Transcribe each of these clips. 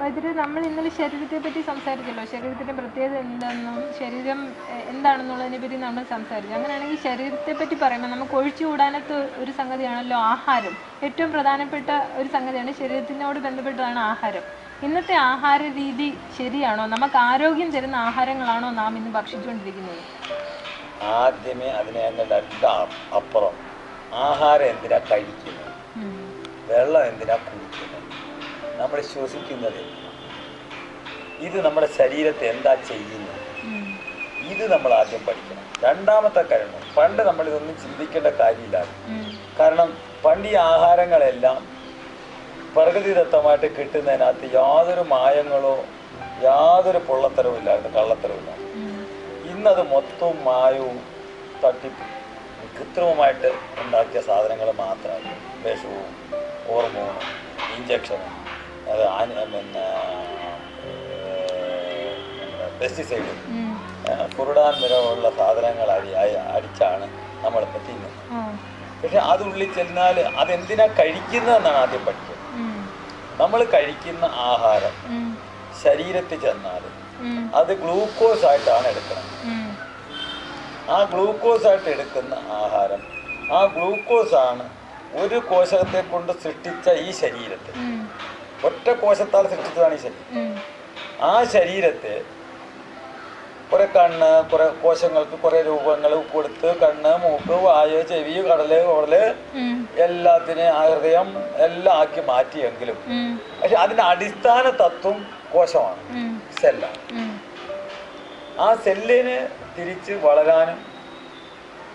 വൈദ്യുതി നമ്മൾ ഇന്നലെ ശരീരത്തെ പറ്റി സംസാരിച്ചല്ലോ. ശരീരത്തിന്റെ പ്രത്യേകത എന്താണെന്നും ശരീരം എന്താണെന്നുള്ളതിനെ പറ്റി നമ്മൾ സംസാരിച്ചു. അങ്ങനെയാണെങ്കിൽ ശരീരത്തെ പറ്റി പറയുമ്പോൾ നമുക്ക് ഒഴിച്ചു ഒഴിച്ചുകൂടാനത്ത് ഒരു സംഗതിയാണല്ലോ ആഹാരം. ഏറ്റവും പ്രധാനപ്പെട്ട ഒരു സംഗതിയാണ് ശരീരത്തിനോട് ബന്ധപ്പെട്ടതാണ് ആഹാരം. ഇന്നത്തെ ആഹാര രീതി ശരിയാണോ? നമുക്ക് ആരോഗ്യം തരുന്ന ആഹാരങ്ങളാണോ നാം ഇന്ന് ഭക്ഷിച്ചുകൊണ്ടിരിക്കുന്നത്? ആദ്യമേ അതിനെ അപ്പുറം. ആഹാരം എന്തിനാ കഴിക്കുന്നത്? വെള്ളം എന്തിനാ കുടിക്കുന്നത്? നമ്മൾ ശ്വസിക്കുന്നത്. ഇത് നമ്മുടെ ശരീരത്തെ എന്താ ചെയ്യുന്നത്? ഇത് നമ്മൾ ആദ്യം പഠിക്കണം. രണ്ടാമത്തെ കാര്യം പണ്ട് നമ്മൾ ഇതൊന്നും ചിന്തിക്കേണ്ട കാര്യമില്ല. കാരണം പണ്ട് ഈ ആഹാരങ്ങളെല്ലാം പ്രകൃതിദത്തമായിട്ട് കിട്ടുന്നതിനകത്ത് യാതൊരു മായങ്ങളോ യാതൊരു പൊള്ളത്തരവും ഇല്ലായിരുന്നു കള്ളത്തരവും ഇല്ലായിരുന്നു. ഇന്നത് മൊത്തവും മായവും തട്ടിപ്പ് കൃത്രിമമായിട്ട് ഉണ്ടാക്കിയ സാധനങ്ങൾ മാത്രമാണ്. വിഷവും ഹോർമോണും ഇഞ്ചക്ഷനും പിന്നെ പെസ്റ്റിസൈഡും. കുരുടാൻ നിറമുള്ള സാധനങ്ങൾ അടി അടി- അടിച്ചാണ് നമ്മളിപ്പോൾ തിന്നുന്നത്. പക്ഷെ അതുള്ളിൽ ചെന്നാൽ അതെന്തിനാ കഴിക്കുന്നതെന്നാണ് ആദ്യം പഠിക്കുന്നത്. നമ്മൾ കഴിക്കുന്ന ആഹാരം. ശരീരത്തിൽ ചെന്നാൽ. അത് ഗ്ലൂക്കോസ് ആയിട്ടാണ് എടുക്കുന്നത്. ആ ഗ്ലൂക്കോസ് ആയിട്ട് എടുക്കുന്ന ആഹാരം ആ ഗ്ലൂക്കോസ് ആണ് ഒരു കോശത്തെ കൊണ്ട് സൃഷ്ടിച്ച ഈ ശരീരത്തെ ഉം. ഒറ്റ കോശത്താൽ സൃഷ്ടിച്ചതാണ് ഈ ശരീരം ആ ശരീരത്തെ കുറെ കണ്ണ് കുറെ കോശങ്ങൾക്ക് കുറെ രൂപങ്ങൾ കൊടുത്ത് കണ്ണ് മൂക്ക് വായ ചെവി കടൽ ഓടൽ. എല്ലാത്തിനെയും ഹൃദയം എല്ലാം ആക്കി മാറ്റിയെങ്കിലും. പക്ഷെ അതിന്റെ അടിസ്ഥാന തത്വം കോശമാണ്. സെല്ലാണ് ആ സെല്ലിന് തിരിച്ച് വളരാനും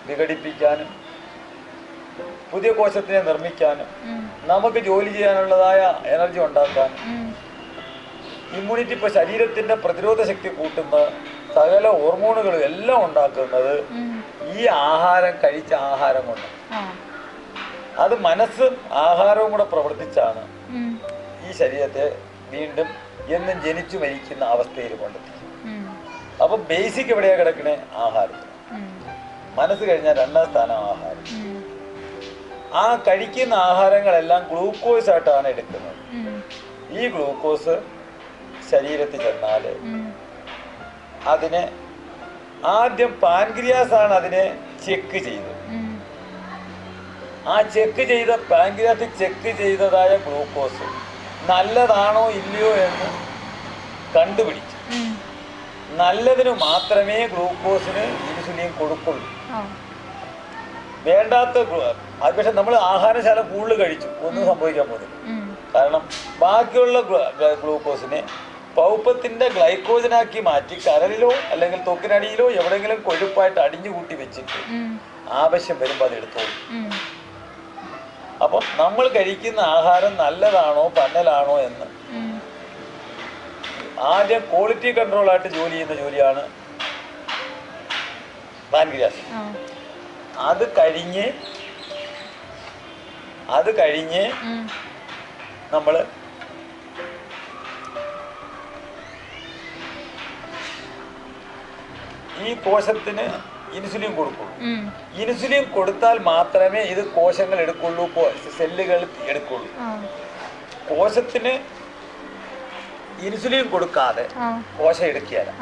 വിഘടിപ്പിക്കാനും പുതിയ കോശത്തിനെ നിർമ്മിക്കാനും നമുക്ക് ജോലി ചെയ്യാനുള്ളതായ എനർജി ഉണ്ടാക്കാനും ഇമ്മ്യൂണിറ്റി ഇപ്പൊ ശരീരത്തിന്റെ പ്രതിരോധ ശക്തി കൂട്ടുന്ന സകല ഹോർമോണുകളും എല്ലാം ഉണ്ടാക്കുന്നത് ഈ ആഹാരം കഴിച്ച ആഹാരം കൊണ്ട് അത് മനസ്സും ആഹാരവും കൂടെ പ്രവർത്തിച്ചാണ് ഈ ശരീരത്തെ വീണ്ടും എന്നും ജനിച്ചു മരിക്കുന്ന അവസ്ഥയിൽ കൊണ്ടെത്തിക്കും അപ്പൊ ബേസിക് എവിടെയാണ് കിടക്കണേ? ആഹാരത്തിൽ മനസ്സ് കഴിഞ്ഞാൽ രണ്ടാം സ്ഥാനം ആഹാരം. ആ കഴിക്കുന്ന ആഹാരങ്ങളെല്ലാം ഗ്ലൂക്കോസ് ആയിട്ടാണ് എടുക്കുന്നത് ഈ ഗ്ലൂക്കോസ് ശരീരത്തിൽ ചെന്നാൽ ഉം. അതിനെ ആദ്യം പാൻക്രിയാസ് ആണ് അതിനെ ചെക്ക് ചെയ്തത് ആ ചെക്ക് ചെയ്ത പാൻക്രിയാസ് ചെക്ക് ചെയ്തതായ ഗ്ലൂക്കോസ് നല്ലതാണോ ഇല്ലയോ എന്ന് കണ്ടുപിടിച്ചു. നല്ലതിന് മാത്രമേ ഗ്ലൂക്കോസിന് ഇൻസുലിൻ കൊടുക്കുള്ളൂ. വേണ്ടാത്ത അത് പക്ഷെ നമ്മൾ ആഹാരശാല കൂടുതൽ കഴിച്ചു. ഒന്നും സംഭവിക്കാൻ പോകുന്നില്ല. കാരണം ബാക്കിയുള്ള ഗ്ലൂ- ഗ്ലൂ- ഗ്ലൂക്കോസിനെ പൗപ്പത്തിന്റെ ഗ്ലൈക്കോജനാക്കി മാറ്റി കരലിലോ അല്ലെങ്കിൽ തൊക്കിനടിയിലോ എവിടെയെങ്കിലും കൊഴുപ്പായിട്ട് അടിഞ്ഞു കൂട്ടി വെച്ചിട്ട് ആവശ്യം വരുമ്പോൾ അത് എടുത്തോളൂ. അപ്പൊ നമ്മൾ കഴിക്കുന്ന ആഹാരം നല്ലതാണോ പന്നലാണോ എന്ന്. ആദ്യം ക്വാളിറ്റി കൺട്രോൾ ആയിട്ട് ജോലി ചെയ്യുന്ന ജോലിയാണ് പാൻഗ്രിയാസ്. അത് കഴിഞ്ഞ് അത് കഴിഞ്ഞ് നമ്മൾ ഈ കോശത്തിന് ഇൻസുലിൻ കൊടുക്കുള്ളൂ. ഇൻസുലിൻ കൊടുത്താൽ മാത്രമേ ഇത് കോശങ്ങൾ എടുക്കുള്ളൂ സെല്ലുകൾ എടുക്കുള്ളൂ. കോശത്തിന് ഇൻസുലിൻ കൊടുക്കാതെ കോശം എടുക്കുകയല്ല.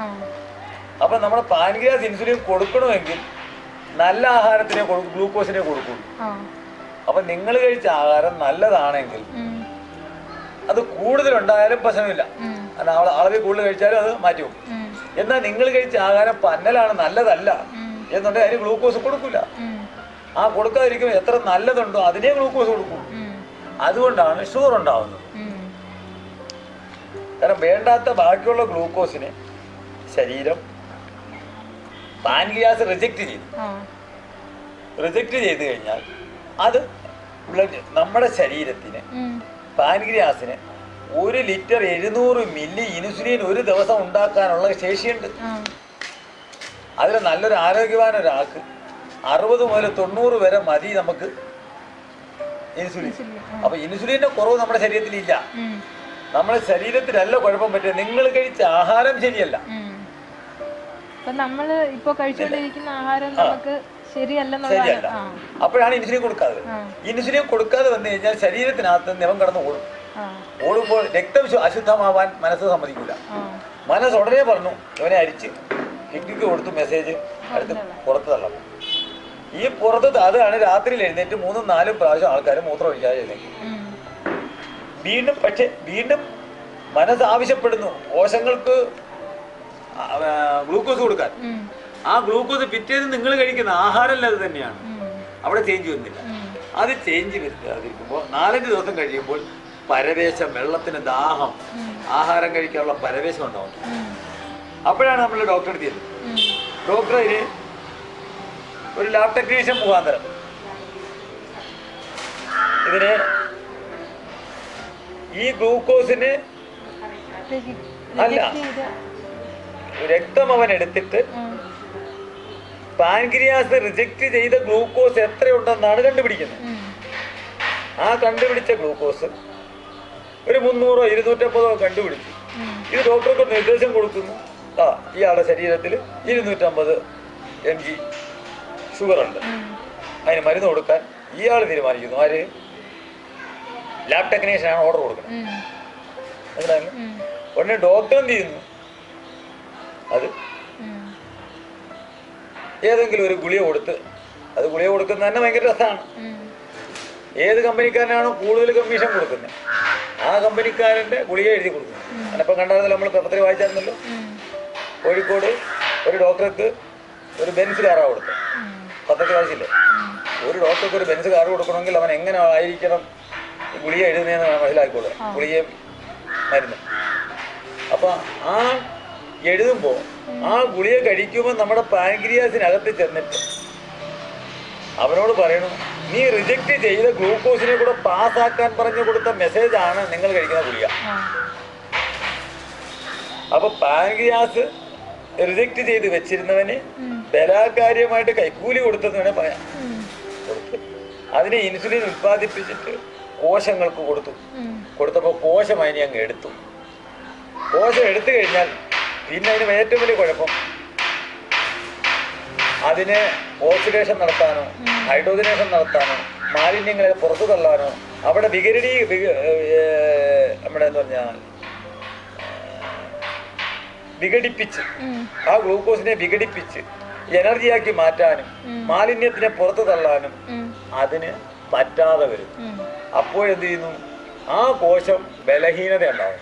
അപ്പൊ നമ്മുടെ പാൻക്രിയാസ് ഇൻസുലിൻ കൊടുക്കണമെങ്കിൽ നല്ല ആഹാരത്തിനെ ഗ്ലൂക്കോസിനെ കൊടുക്കുള്ളൂ അപ്പൊ നിങ്ങൾ കഴിച്ച ആഹാരം നല്ലതാണെങ്കിൽ അത് കൂടുതൽ ഉണ്ടായാലും പ്രശ്നമില്ല അള- അളവിൽ കൂടുതൽ കഴിച്ചാലും അത് മാറ്റി. എന്നാൽ നിങ്ങൾ കഴിച്ച ആഹാരം പന്നലാണ് നല്ലതല്ല. എന്നുണ്ടെങ്കിൽ അതിന് ഗ്ലൂക്കോസ് കൊടുക്കില്ല. ആ കൊടുക്കാതിരിക്കുമ്പോൾ എത്ര നല്ലതുണ്ടോ അതിനെ ഗ്ലൂക്കോസ് കൊടുക്കും. അതുകൊണ്ടാണ് ഷുഗർ ഉണ്ടാവുന്നത്. കാരണം വേണ്ടാത്ത ബാക്കിയുള്ള ഗ്ലൂക്കോസിനെ ശരീരം പാൻക്രിയാസ് റിജക്റ്റ് ചെയ്തു. റിജക്റ്റ് ചെയ്ത് കഴിഞ്ഞാൽ അത് ബ്ലഡ് നമ്മുടെ ശരീരത്തിന് ഉം. പാൻക്രിയാസിന് ഒരു ലിറ്റർ എഴുന്നൂറ് മില്ലി ഇൻസുലിൻ ഒരു ദിവസം ഉണ്ടാക്കാനുള്ള ശേഷിയുണ്ട്. അതിൽ നല്ലൊരു ആരോഗ്യവാൻ ഒരാൾക്ക് അറുപത് മുതൽ തൊണ്ണൂറ് വരെ മതി നമുക്ക് ഇൻസുലിൻ. അപ്പൊ ഇൻസുലിന്റെ കുറവ് നമ്മുടെ ശരീരത്തിൽ ഇല്ല നമ്മുടെ ശരീരത്തിലല്ല കുഴപ്പം പറ്റുക നിങ്ങൾ കഴിച്ച ആഹാരം ശരിയല്ല. അപ്പൊ നമ്മൾ ഇപ്പൊ കഴിച്ചുകൊണ്ടിരിക്കുന്ന ആഹാരം നമുക്ക് ശരിയല്ല. അപ്പോഴാണ് ഇൻസുലിൻ കൊടുക്കാതെ. ഇൻസുലിൻ കൊടുക്കാതെ വന്നു കഴിഞ്ഞാൽ ശരീരത്തിനകത്ത് നിറം കടന്ന് ഓടും. ഓടുമ്പോൾ രക്തം അശുദ്ധമാവാൻ മനസ്സ് സമ്മതിക്കില്ല മനസ്സ് ഉടനെ പറഞ്ഞു ഇവനെ അരിച്ച് കിക്കിക്ക് കൊടുത്തു മെസ്സേജ് അടുത്ത് പുറത്ത് തള്ളണം. ഈ പുറത്ത് അതാണ് രാത്രിയിൽ എഴുന്നേറ്റ് മൂന്നും നാലും പ്രാവശ്യം ആൾക്കാർ മൂത്രം ഒഴിക്കാതെ എഴുന്നേക്കും. വീണ്ടും പക്ഷെ വീണ്ടും മനസ്സ് ആവശ്യപ്പെടുന്നു. കോശങ്ങൾക്ക് ഗ്ലൂക്കോസ് കൊടുക്കാൻ. ആ ഗ്ലൂക്കോസ് പിറ്റേന്ന് നിങ്ങൾ കഴിക്കുന്ന ആഹാരമല്ല അത് തന്നെയാണ്. അവിടെ ചേഞ്ച് വരുന്നില്ല. അത് ചേഞ്ച് വരുത്താതിരിക്കുമ്പോൾ നാലഞ്ച് ദിവസം കഴിയുമ്പോൾ പരവേശം വെള്ളത്തിന് ദാഹം ആഹാരം കഴിക്കാനുള്ള പരവേശം ഉണ്ടാവും. അപ്പോഴാണ് നമ്മൾ ഡോക്ടർ ഉം. ഡോക്ടർ അതിന് ഒരു ലാബ് ടെക്നീഷ്യൻ മുഖാന്തരം ഇതിന് ഈ ഗ്ലൂക്കോസിന് അല്ല. രക്തം അവൻ എടുത്തിട്ട് പാൻക്രിയാസ് റിജക്റ്റ് ചെയ്ത ഗ്ലൂക്കോസ് എത്രയുണ്ടെന്നാണ് കണ്ടുപിടിക്കുന്നത്. ആ കണ്ടുപിടിച്ച ഗ്ലൂക്കോസ് ഒരു മുന്നൂറോ ഇരുന്നൂറ്റമ്പതോ കണ്ടുപിടിച്ചു. ഇത് ഡോക്ടർക്ക് നിർദ്ദേശം കൊടുക്കുന്നു. ആ ഇയാളുടെ ശരീരത്തിൽ ഇരുന്നൂറ്റമ്പത് എം ജി ഷുഗറുണ്ട് ഉണ്ട് അതിന് മരുന്ന് കൊടുക്കാൻ ഇയാൾ തീരുമാനിക്കുന്നു. ആര്? ലാബ് ടെക്നീഷ്യനാണ് ഓർഡർ കൊടുക്കുന്നത്. മനസ്സിലായല്ലോ? ഉടനെ ഡോക്ടർ എന്ത് ചെയ്യുന്നു? അത്. ഏതെങ്കിലും ഒരു ഗുളിക കൊടുത്ത് അത് ഗുളിക കൊടുക്കുന്നത് തന്നെ ഭയങ്കര രസമാണ് ഏത് കമ്പനിക്കാരനാണോ കൂടുതൽ കമ്മീഷൻ കൊടുക്കുന്നത് ആ കമ്പനിക്കാരന്റെ ഗുളിക എഴുതി കൊടുക്കുന്നത് അതിനപ്പം കണ്ടായിരുന്നല്ലോ നമ്മൾ പത്രത്തിൽ വായിച്ചായിരുന്നല്ലോ. കോഴിക്കോട് ഒരു ഡോക്ടർക്ക് ഒരു ബെൻസ് കാറാണ് കൊടുത്തത്. പത്രത്തിൽ വായിച്ചില്ലേ? ഒരു ഡോക്ടർക്ക് ഒരു ബെൻസ് കാർ കൊടുക്കണമെങ്കിൽ അവൻ എങ്ങനെ ആയിരിക്കണം ഗുളിക എഴുതുന്നതെന്ന് മനസ്സിലാക്കിക്കോളുക ഗുളികയും മരുന്ന്. അപ്പം ആ എഴുതുമ്പോൾ ആ ഗുളിക കഴിക്കുമ്പോൾ നമ്മുടെ പാൻക്രിയാസിനകത്ത് ചെന്നിട്ട് അവനോട് പറയണു നീ റിജക്റ്റ് ചെയ്ത ഗ്ലൂക്കോസിനെ കൂടെ പാസ്സാക്കാൻ പറഞ്ഞു കൊടുത്ത മെസ്സേജ് ആണ് നിങ്ങൾ കഴിക്കുന്ന ഗുളിക. അപ്പൊ പാൻക്രിയാസ് റിജക്റ്റ് ചെയ്ത് വെച്ചിരുന്നവന്. ബലാകാര്യമായിട്ട് കൈക്കൂലി കൊടുത്തെന്ന് വേണേ പറയാം. അതിനെ ഇൻസുലിൻ ഉത്പാദിപ്പിച്ചിട്ട് കോശങ്ങൾക്ക് കൊടുത്തു. കൊടുത്തപ്പോ കൊടുത്തപ്പോൾ കോശം അതിനെ അങ്ങ് എടുത്തു. കോശം എടുത്തു കഴിഞ്ഞാൽ പിന്നെ അതിന് ഏറ്റവും വലിയ കുഴപ്പം അതിന് ഓക്സിഡേഷൻ നടത്താനോ ഹൈഡ്രോജനേഷൻ നടത്താനോ മാലിന്യങ്ങളെ പുറത്തു തള്ളാനോ അവിടെ വികരണീ നമ്മുടെ എന്താ പറഞ്ഞാൽ വിഘടിപ്പിച്ച് ആ ഗ്ലൂക്കോസിനെ വിഘടിപ്പിച്ച് എനർജിയാക്കി മാറ്റാനും മാലിന്യത്തിനെ പുറത്തു തള്ളാനും. അതിന് പറ്റാതെ വരും. അപ്പോഴെന്ത് ചെയ്യുന്നു? ആ കോശം ബലഹീനത ഉണ്ടാവും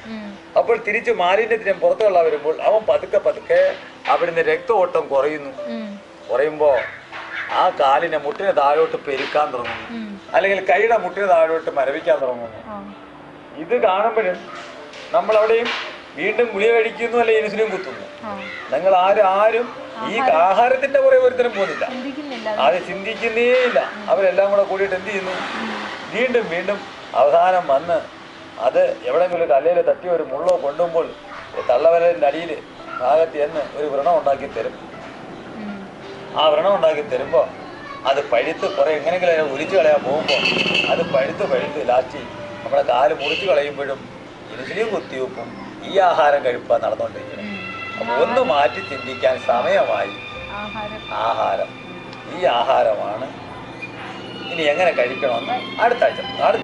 അപ്പോൾ തിരിച്ച് മാലിന്യത്തിന് പുറത്തുള്ള വരുമ്പോൾ അവൻ പതുക്കെ പതുക്കെ അവിടുന്ന് രക്തഓട്ടം കുറയുന്നു. കുറയുമ്പോ ആ കാലിനെ മുട്ടിന് താഴോട്ട് പെരുക്കാൻ തുടങ്ങുന്നു. അല്ലെങ്കിൽ കൈയുടെ മുട്ടിന് താഴോട്ട് മരവിക്കാൻ തുടങ്ങുന്നു. ഇത് കാണുമ്പോഴും നമ്മൾ അവിടെയും വീണ്ടും ഗുളിക കഴിക്കുന്നു അല്ലെ ഇൻസുലിൻ കുത്തുന്നു. നിങ്ങൾ ആരും ആരും ഈ ആഹാരത്തിന്റെ പുറകെ ഒരുത്തരും പോകുന്നില്ല അത് ചിന്തിക്കുന്നേ ഇല്ല അവരെല്ലാം കൂടെ കൂടിയിട്ട് എന്ത് ചെയ്യുന്നു? വീണ്ടും വീണ്ടും അവസാനം വന്ന് അത് എവിടെയെങ്കിലും ഒരു കല്ലയിൽ തട്ടി ഒരു മുള്ളോ കൊണ്ടുമ്പോൾ തള്ളവരലിന്റെ അടിയിൽ ഭാഗത്ത് എന്ന് ഒരു വ്രണം ഉണ്ടാക്കി തരും. ആ വ്രണം ഉണ്ടാക്കി തരുമ്പോൾ അത് പഴുത്ത് കുറേ എങ്ങനെയെങ്കിലും അതിനെ ഒലിച്ചു കളയാൻ പോകുമ്പോൾ അത് പഴുത്ത് പഴുത്ത് ലാസ്റ്റ് നമ്മുടെ കാൽ മുറിച്ച് കളയുമ്പോഴും ഇൻസുലിൻ കുത്തിവെപ്പും ഈ ആഹാരം കഴിപ്പാൻ നടന്നുകൊണ്ടിരിക്കുന്നത് ഉം. അപ്പോൾ ഒന്ന് മാറ്റി ചിന്തിക്കാൻ സമയമായി. ആഹാരം. ആഹാരം. ഈ ആഹാരമാണ് ഇനി എങ്ങനെ കഴിക്കണമെന്ന് അടുത്ത ആഴ്ച. അടുത്ത